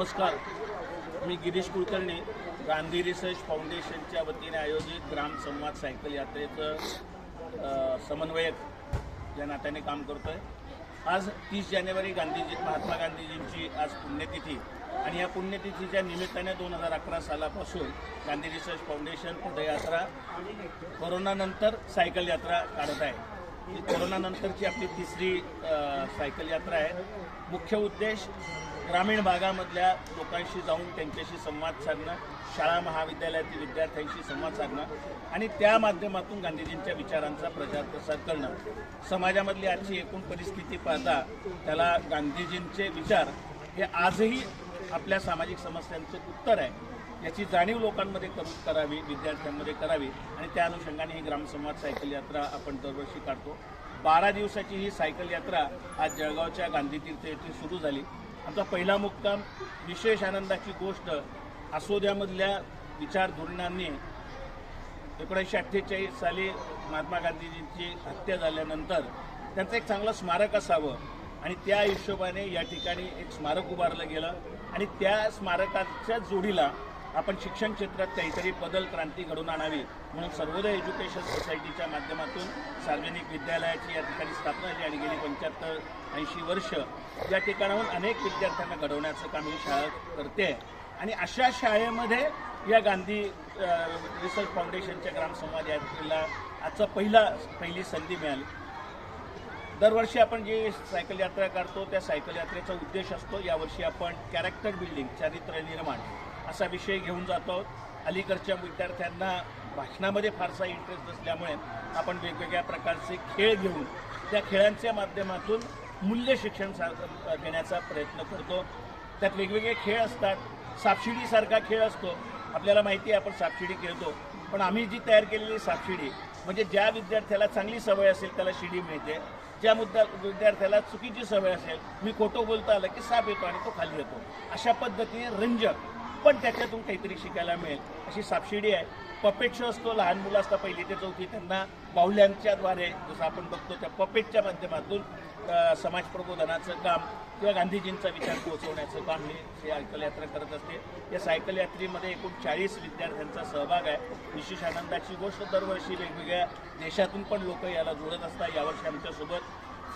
नमस्कार. मी गिरीश कुलकर्णी गांधी रिसर्च फाउंडेशनच्या वतीने आयोजित ग्राम संवाद सायकल यात्रेचं समन्वयक या नात्याने काम करतोय. आज तीस जानेवारी गांधीजी महात्मा गांधीजींची आज पुण्यतिथी आणि या पुण्यतिथीच्या निमित्ताने दोन हजार अकरा सालापासून गांधी रिसर्च फाउंडेशन पदयात्रा कोरोनानंतर सायकल यात्रा काढत आहे. ही कोरोनानंतरची आपली तिसरी सायकल यात्रा आहे. मुख्य उद्देश ग्रामीण भागामधल्या लोकांशी जाऊन त्यांच्याशी संवाद साधणं शाळा महाविद्यालयातील विद्यार्थ्यांशी संवाद साधणं आणि त्या माध्यमातून गांधीजींच्या विचारांचा प्रचार प्रसार करणं. समाजामधली आजची एकूण परिस्थिती पाहता त्याला गांधीजींचे विचार हे आजही आपल्या सामाजिक समस्यांचं उत्तर आहे. याची जाणीव लोकांमध्ये करू करावी विद्यार्थ्यांमध्ये करावी आणि त्या अनुषंगाने ही ग्रामसंवाद सायकल यात्रा आपण दरवर्षी काढतो. बारा दिवसाची ही सायकल यात्रा आज जळगावच्या गांधी तीर्थ येथे सुरू झाली. आमचा पहिला मुक्काम विशेष आनंदाची गोष्ट आसोद्यामधल्या विचारधोरणांनी एकोणीसशे अठ्ठेचाळीस साली महात्मा गांधीजींची हत्या झाल्यानंतर त्यांचं एक चांगलं स्मारक असावं आणि त्या हिशोबाने या ठिकाणी एक स्मारक उभारलं गेलं आणि त्या स्मारकाच्या जोडीला आपण शिक्षण क्षेत्रात काहीतरी बदल क्रांती घडून आणावी म्हणून सर्वोदय एज्युकेशन सोसायटीच्या माध्यमातून सार्वजनिक विद्यालयाची या ठिकाणी स्थापना झाली आणि गेली पंच्याहत्तर ऐंशी वर्ष. या ठिकाणाहून अनेक विद्यार्थ्यांना घडवण्याचं काम ही शाळा करते. आणि अशा शाळेमध्ये या गांधी रिसर्च फाउंडेशनच्या ग्रामसंवाद यात्रेला आजचा पहिला पहिली संधी मिळाली. दरवर्षी आपण जी सायकल यात्रा काढतो त्या सायकल यात्रेचा उद्देश असतो यावर्षी आपण कॅरेक्टर बिल्डिंग चारित्र्य निर्माण. असा विषय घेऊन जातो. आहोत अलीकडच्या विद्यार्थ्यांना भाषणामध्ये फारसा इंटरेस्ट नसल्यामुळे आपण वेगवेगळ्या प्रकारचे खेळ घेऊन त्या खेळांच्या माध्यमातून मूल्य शिक्षण देण्याचा प्रयत्न करतो. त्यात वेगवेगळे खेळ असतात. सापशिडीसारखा खेळ असतो. आपल्याला माहिती आहे आपण सापशिडी खेळतो. पण आम्ही जी तयार केलेली सापशिडी म्हणजे ज्या विद्यार्थ्याला चांगली सवय असेल त्याला शिडी मिळते. ज्या मुद्दा विद्यार्थ्याला चुकीची सवय असेल मी खोटं बोलता आलं की साप येतो आणि तो खाली येतो. अशा पद्धतीने रंजक पण त्याच्यातून काहीतरी शिकायला मिळेल. अशी सापशिडी आहे. पपेट शो असतो लहान मुलं असतात पहिली ते चौथी त्यांना बाहुल्यांच्याद्वारे जसं आपण बघतो त्या पपेटच्या माध्यमातून समाज प्रबोधनाचं काम किंवा गांधीजींचा विचार पोहोचवण्याचं काम ही सायकल यात्रा करत असते. या सायकल यात्रेमध्ये एकूण चाळीस विद्यार्थ्यांचा सहभाग आहे. विशेष आनंदाची गोष्ट दरवर्षी वेगवेगळ्या देशातून पण लोक याला जोडत असतात. यावर्षी आमच्यासोबत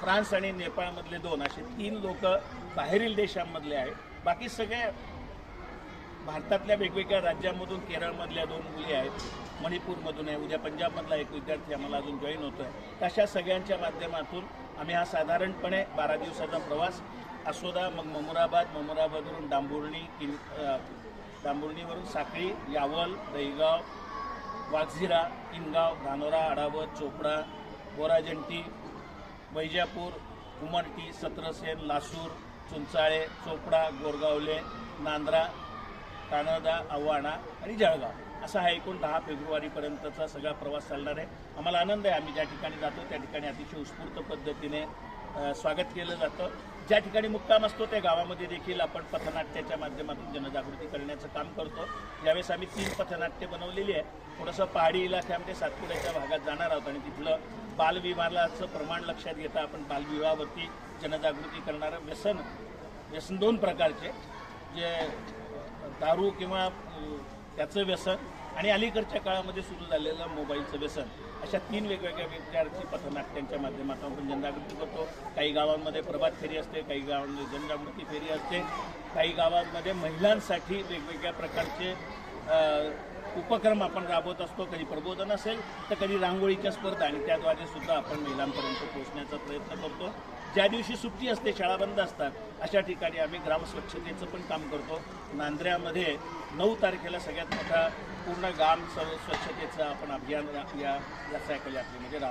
फ्रान्स आणि नेपाळमधले दोन असे तीन लोक बाहेरील देशांमधले आहेत. बाकी सगळे भारतातल्या वेगवेगळ्या राज्यांमधून केरळमधल्या दोन मुली आहेत मणिपूरमधून आहे उद्या पंजाबमधला एक विद्यार्थी आम्हाला अजून जॉईन होतो आहे तशा सगळ्यांच्या माध्यमातून आम्ही हा साधारणपणे बारा दिवसाचा प्रवास असोदा मग ममुराबाद ममुराबादवरून डांबुर्णी किन डांबुर्णीवरून साखळी यावल दहीगाव वाघझिरा किनगाव धानोरा आडावत चोपडा बोराजंटी वैजापूर उमरटी सत्रसेन लासूर चुंचाळे चोपडा गोरगावले नांद्रा कानदा आव्हाणा आणि जळगाव. असा हा एकूण दहा फेब्रुवारीपर्यंतचा सगळा प्रवास चालणार आहे. आम्हाला आनंद आहे. आम्ही ज्या ठिकाणी जातो त्या ठिकाणी अतिशय उत्स्फूर्त पद्धतीने स्वागत केलं जातं. ज्या ठिकाणी मुक्काम असतो त्या गावामध्ये देखील आपण पथनाट्याच्या माध्यमातून जनजागृती करण्याचं काम करतो. यावेळेस आम्ही तीन पथनाट्य बनवलेली आहे थोडंसं पहाडी इलाक्यामध्ये सातपुड्याच्या भागात जाणार आहोत आणि तिथलं बालविवाहाचं प्रमाण लक्षात घेता आपण बालविवाहावरती जनजागृती करणारं व्यसन व्यसन दोन प्रकारचे जे दारू किंवा त्याचं व्यसन आणि अलीकडच्या काळामध्ये सुरू झालेलं मोबाईलचं व्यसन अशा तीन वेगवेगळ्या विद्यार्थी पथनाट्यांच्या माध्यमातून आपण जनजागृती करतो. काही गावांमध्ये प्रभात फेरी असते काही गावांमध्ये जनजागृती फेरी असते. काही गावांमध्ये महिलांसाठी वेगवेगळ्या प्रकारचे उपक्रम आपण राबवत असतो. कधी प्रबोधन असेल तर कधी रांगोळीच्या स्पर्धा आणि त्याद्वारे सुद्धा आपण महिलांपर्यंत पोहोचण्याचा प्रयत्न करतो. ज्या दिवशी सुट्टी असते शाळा बंद असतात अशा ठिकाणी आम्ही ग्रामस्वच्छतेचं पण काम करतो. नांद्र्यामध्ये नऊ तारखेला सगळ्यात मोठा पूर्ण गाम स्वच्छतेचं आपण अभियान या या सायकल यात्रेमध्ये राहतो